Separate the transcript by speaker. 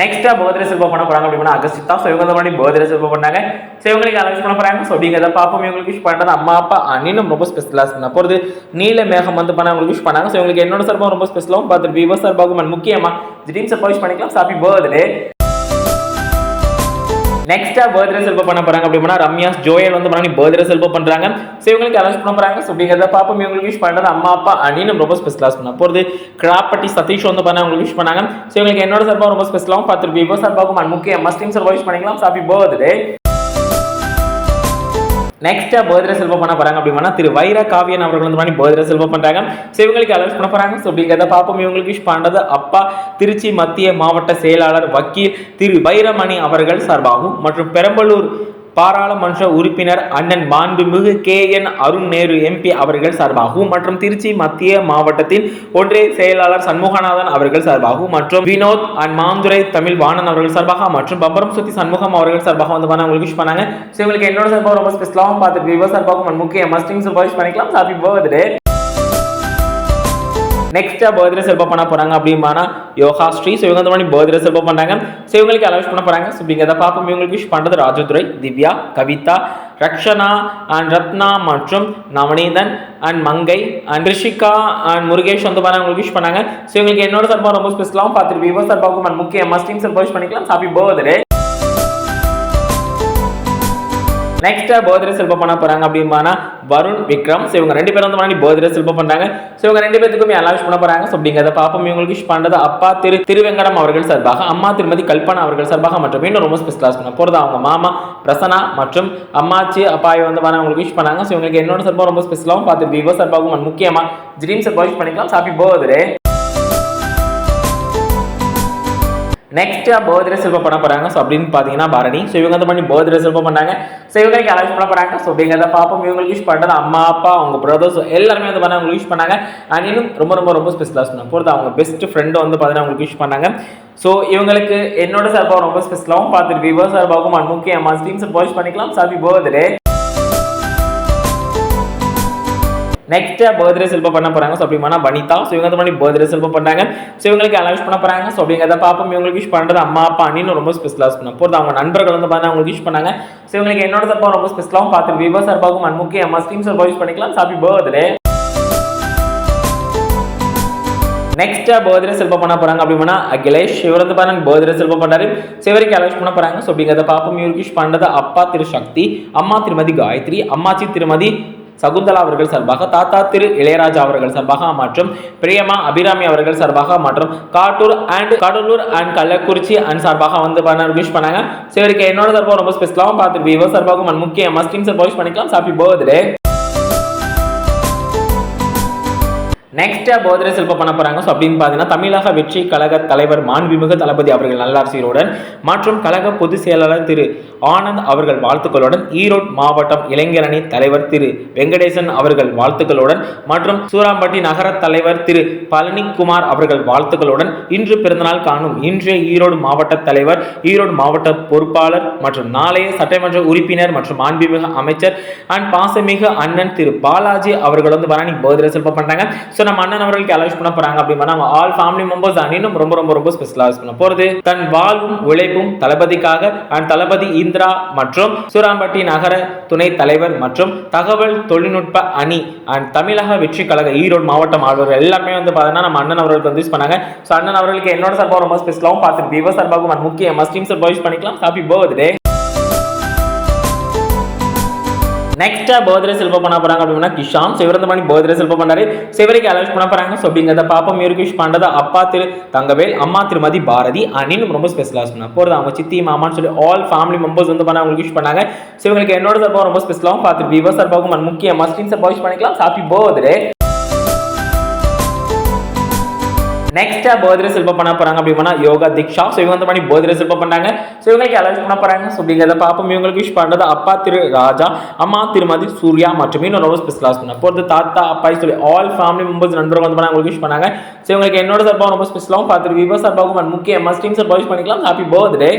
Speaker 1: நெக்ஸ்ட்டாக பர்த்டே செல்வம் பண்ண போகிறாங்க அப்படின்னா அகஸ்டிதா ஸோ இவங்க மாதிரி பர்த்டே செல்வம் பண்ணாங்க. ஸோ இவங்களுக்கு அலௌன்ஸ் பண்ண போகிறாங்க ஸோ அப்படிங்கிறத பார்ப்போம். இவங்களுக்கு விஷ் பண்ணுறது அம்மா அப்பா அண்ணனும் ரொம்ப ஸ்பெஷலாக பண்ண போகிறது நீல மேகம் வந்து பண்ண அவங்களுக்கு விஷ் பண்ணாங்க. ஸோ இவங்களுக்கு என்னோட சார்பாக ரொம்ப ஸ்பெஷலாகவும் பார்த்துட்டு விவோ சார்பாகவும் முக்கியமாக முக்கியமா ட்ரீம் சார்பாக விஷ் பண்ணிக்கலாம். ஹாப்பி பர்த்டே நெக்ஸ்டா பர்த்டே செல்வம் பண்ண போறாங்க அப்படின்னா ரம்யாஸ் ஜோயல் வந்து பண்ணி பர்த்டே செல்ப பண்றாங்க. ஸோ இவங்களுக்கு அரேஞ்ச் பண்ண போறாங்க. ஸோ அப்படிங்கிறத பார்ப்போம். இவங்களுக்கு விஷ் பண்றது அம்மா அப்பா அண்ணனும் ரொம்ப ஸ்பெஷலாக பண்ண போகிறது கிராப்பட்டி சதீஷ் வந்து பண்ண அவங்களுக்கு விஷ் பண்ணாங்க. ஸோ இவங்களுக்கு என்னோட சார்பாக ரொம்ப ஸ்பெஷலாகவும் பார்த்துருப்பீங்க. விவோ சார்பாகவும் and முக்கிய ஸ்டீம் சார்பாக விஷ் பண்ணிக்கலாம். ஹாப்பி பர்த்டே நெக்ஸ்ட்டாக பர்த்டே செல்வம் பண்ண போகிறாங்க அப்படின்னா திரு வைர காவியன் அவர்கள் வந்து பண்ணி போதிர செல்வம் பண்றாங்க. ஸோ இவங்களுக்கு அலௌன்ஸ் பண்ண போறாங்க. ஸோ அப்படிங்கிறத பார்ப்போம். இவங்களுக்கு விஷ் பண்ணுறது அப்பா திருச்சி மத்திய மாவட்ட செயலாளர் வக்கீல் திரு வைரமணி அவர்கள் சார்பாகவும் மற்றும் பெரம்பலூர் பாராளுமன்ற உறுப்பினர் அண்ணன் மாண்புமிகு K. N. Arun Nehru MP அவர்கள் சார்பாகவும் மற்றும் திருச்சி மத்திய மாவட்டத்தின் ஒன்றிய செயலாளர் சண்முகநாதன் அவர்கள் சார்பாகவும் மற்றும் வினோத் அண்ட் மாந்துரை தமிழ் வாணன் அவர்கள் சார்பாக மற்றும் பம்பரம் சுத்தி சண்முகம் அவர்கள் சார்பாக வந்து பண்ண உங்களுக்கு விஷ் பண்ணாங்க. ஸோ உங்களுக்கு என்னோட சார்பாக ரொம்ப ஸ்பெஷலாகவும் பார்த்துட்டு விவோ சார்பாகவும் முக்கிய மஸ்டிங்ஸ் சார்பாக பண்ணிக்கலாம். ஹாப்பி பர்த்டே நெக்ஸ்ட்டாக பர்த்டே செல்ப பண்ண போகிறாங்க அப்படின்னா யோகா ஸ்ரீ ஸோ இவங்க வந்து பண்ணி பர்த்டே செல்ப பண்ணாங்க ஸோ இவங்களுக்கு அலௌன்ஸ் பண்ண போகிறாங்க ஸோ அப்படிங்கிறத பார்ப்போம். இவங்களுக்கு விஷ் பண்ணுறது ராஜதுரை திவ்யா கவிதா ரக்ஷனா அண்ட் ரத்னா மற்றும் Navaneethan and Mangai and Rishika and Murugesh வந்து பாருங்க உங்களுக்கு விஷ் பண்ணாங்க. ஸோ இவங்களுக்கு என்னோட சார்பாக ரொம்ப ஸ்பெஷலாகவும் பார்த்துட்டு விவோ சார்பாகவும் அண்ட் முக்கிய மஸ்டிங் சார்பாக விஷ் பண்ணிக்கலாம். ஹாப்பி பர்த்டே நெக்ஸ்ட்டாக பர்த்டே செல்பம் பண்ண போகிறாங்க அப்படின்னா வருண் விக்ரம். ஸோ இவங்க ரெண்டு பேரும் வந்து முன்னாடி பர்த்டே செல்பம் பண்ணுறாங்க ஸோ இவங்க ரெண்டு பேத்துக்குமே அலாஷ் பண்ண போகிறாங்க ஸோ அப்படிங்கிறத பாப்பம் இவங்களுக்கு விஷ் பண்ணுறது அப்பா திரு திருவெங்கடம் அவர்கள் சார்பாக அம்மா திருமதி கல்பனா அவர்கள் சார்பாக மற்றும் இன்னும் ரொம்ப ஸ்பெஷலாக பண்ண போகிறது அவங்க மாமா பிரசனா மற்றும் அம்மாச்சி அப்பாய் வந்து வர அவங்களுக்கு விஷ் பண்ணாங்க. ஸோ இவங்களுக்கு என்னோட சார்பாக ரொம்ப ஸ்பெஷலாகவும் பார்த்து விவோ சார்பாகவும் முக்கியமாக முக்கியமா ட்ரீம் சார்பாக விஷ் பண்ணிக்கலாம். சாப்பி பர்த்டே நெக்ஸ்டா பர்த்டே சிற்பம் பண்ண போறாங்க. ஸோ அப்படின்னு பார்த்தீங்கன்னா பரணி ஸோ இவங்க வந்து பண்ணி பர்த்டே சிற்பம் பண்ணாங்க. ஸோ இவங்களுக்கு அலௌன்ஸ் பண்ண போறாங்க. ஸோ அப்படிங்கிறத பார்ப்போம் இவங்களுக்கு யூஸ் பண்ணுறது அம்மா அப்பா அவங்க பிரதர்ஸ் எல்லாருமே வந்து பண்ண அவங்களுக்கு யூஸ் பண்ணாங்க. அண்ட் இன்னும் ரொம்ப ரொம்ப ரொம்ப ஸ்பெஷலாக சொன்னாங்க பொறுத்து அவங்க பெஸ்ட் ஃப்ரெண்டு வந்து பார்த்தீங்கன்னா அவங்களுக்கு யூஸ் பண்ணாங்க. ஸோ இவங்களுக்கு என்னோட சார்பாக ரொம்ப ஸ்பெஷலாகவும் பார்த்துட்டு விவோ சார்பாகவும் அண்ட் முக்கியமாக ஸ்டீம் சார் பண்ணிக்கலாம். Happy birthday next birthday selfie பண்ண போகிறாங்க ஸோ அப்படின்னா வனிதா. ஸோ இவங்க வந்து பண்ணி பர்த்டே செல்ப பண்ணாங்க ஸோ இவங்களுக்கு அலவுஸ் பண்ண போகிறாங்க ஸோ அப்படிங்கிறத பார்ப்போம். இவங்களுக்கு விஷ் பண்ணுறது அம்மா அப்பா அண்ணின்னு ரொம்ப ஸ்பெஷலாக பண்ண. போகிறது அவங்க நண்பர்கள் வந்து பார்த்தா அவங்களுக்கு விஷ் பண்ணாங்க. ஸோ இவங்களுக்கு என்னோட தப்பா ரொம்ப ஸ்பெஷலாகவும் பார்த்து விவோ சார்பாகவும் and அம்மா ஸ்டீம் சார்பாக விஷ் பண்ணிக்கலாம். ஹாப்பி பர்த்டே நெக்ஸ்ட்டாக பர்த்டே செல்ப பண்ண போகிறாங்க அப்படின்னா அகிலேஷ் இவர் வந்து பாருங்க பர்த்டே செல்ப பண்ணாரு சிவருக்கு அலௌன்ஸ் பண்ண போகிறாங்க ஸோ அப்படிங்கிறத பாப்போம் இவருக்கு விஷ் பண்ணுறது அப்பா திரு சக்தி அம்மா திருமதி காயத்ரி அம்மாச்சி திருமதி சகுந்தலா அவர்கள் சார்பாக தாத்தா திரு இளையராஜா அவர்கள் சார்பாக மற்றும் பிரியமா அபிராமி அவர்கள் சார்பாக மற்றும் Kattur and Cuddalore and Kallakurichi and சார்பாக வந்து பண்ண விஷ் பண்ணாங்க. சரி என்னோட சார்பாக ரொம்ப ஸ்பெஷலாகவும் பார்த்துட்டு விவோ சார்பாகவும் முக்கியமாக முக்கிய சார் சார்பாக விஷ் பண்ணிக்கலாம். ஹாப்பி பர்த்டே நெக்ஸ்ட்டாக பர்த்டே சிற்பம் பண்ண போகிறாங்க ஸோ அப்படின்னு பார்த்தீங்கன்னா தமிழக வெற்றி கழக தலைவர் மாண்புமிகு தளபதி அவர்கள் நல்லாசிரியருடன் மற்றும் கழக பொதுச் செயலாளர் திரு ஆனந்த் அவர்கள் வாழ்த்துக்களுடன் ஈரோடு மாவட்டம் இளைஞரணி தலைவர் திரு வெங்கடேசன் அவர்கள் வாழ்த்துக்களுடன் மற்றும் சூராம்பட்டி நகர தலைவர் திரு பழனிக்குமார் அவர்கள் வாழ்த்துக்களுடன் இன்று பிறந்தநாள் காணும் இன்றைய ஈரோடு மாவட்ட தலைவர் ஈரோடு மாவட்ட பொறுப்பாளர் மற்றும் நாளைய சட்டமன்ற உறுப்பினர் மற்றும் மாண்புமிகு அமைச்சர் அண்ட் பாசமிகு அண்ணன் திரு பாலாஜி அவர்கள் வந்து வரானி போதிர சிற்பம் பண்றாங்க. ஸோ நம்ம அண்ணன் அவர்களுக்கு அலௌஸ் பண்ண போறாங்க அப்படின்னா நம்ம ஆல் ஃபேமிலி மெம்பர்ஸ் அண்ணனும் ரொம்ப ரொம்ப ரொம்ப ஸ்பெஷலாக பண்ண போறது. தன் வாழ்வும் உழைப்பும் தளபதிக்காக அண்ட் தளபதி இந்திரா மற்றும் சூராம்பட்டி நகர துணை தலைவர் மற்றும் தகவல் தொழில்நுட்ப அணி அண்ட் தமிழக வெற்றி கழக ஈரோடு மாவட்டம் ஆளுநர் எல்லாமே வந்து பார்த்தீங்கன்னா நம்ம அண்ணன் அவர்களுக்கு வந்து யூஸ் பண்ணாங்க. ஸோ அண்ணன் அவர்களுக்கு என்னோட சார்பாக ரொம்ப ஸ்பெஷலாகவும் பார்த்துட்டு விவோ சார்பாகவும் முக்கிய மஸ்டீம் சார்பாக யூஸ் பண்ணிக்கலாம். ஹாப்பி பர்த்டே நெக்ஸ்டா பர்த்டே செல்ப பண்ண போறாங்க அப்படின்னா கிஷாம். சிவரந்த பண்ணி பர்த்டே செல்ப பண்ணாரு. சிவரைக்கு அலௌன்ஸ் பண்ண போறாங்க. ஸோ அப்படிங்கிறத பாப்பா மியூர்கிஷ் பண்ணுறது அப்பா திரு தங்கவேல் அம்மா திருமதி பாரதி அண்ணின்னு ரொம்ப ஸ்பெஷலாக பண்ண போகிறது அவங்க சித்தி மாமான்னு சொல்லி ஆல் ஃபேமிலி மெம்பர்ஸ் வந்து பண்ண அவங்களுக்கு விஷ் பண்ணாங்க. ஸோ இவங்களுக்கு என்னோட சார்பாக ரொம்ப ஸ்பெஷலாகவும் பார்த்துட்டு விவோ சார்பாகவும் முக்கிய மஸ்டின் சார்பாக விஷ் பண்ணிக்கலாம். ஹாப்பி பர்த்டே நெக்ஸ்ட்டாக பர்த்டே செல்ப பண்ண போகிறாங்க அப்படின்னா யோகா தீக்ஷா. ஸோ இவங்க வந்து பண்ணி பர்த்டே செல்ப பண்ணாங்க ஸோ இவங்களுக்கு அலர்ஜி பண்ண போகிறாங்க ஸோ அப்படிங்கிறத பார்ப்போம். இவங்களுக்கு விஷ் பண்ணுறது அப்பா திரு ராஜா அம்மா திருமதி சூர்யா மற்றும் இன்னொரு ரொம்ப ஸ்பெஷலாக சொன்னேன். போகிறது தாத்தா அப்பா சொல்லி ஆல் ஃபேமிலி மெம்பர்ஸ் நண்பர்கள் வந்து பண்ணாங்க. உங்களுக்கு விஷ் பண்ணாங்க. ஸோ இவங்களுக்கு என்னோட சார்பாக ரொம்ப ஸ்பெஷலாகவும் பார்த்துட்டு விவோ சார்பாகவும் and முக்கிய மஸ்டிங் சார்பாக விஷ் பண்ணிக்கலாம். Happy birthday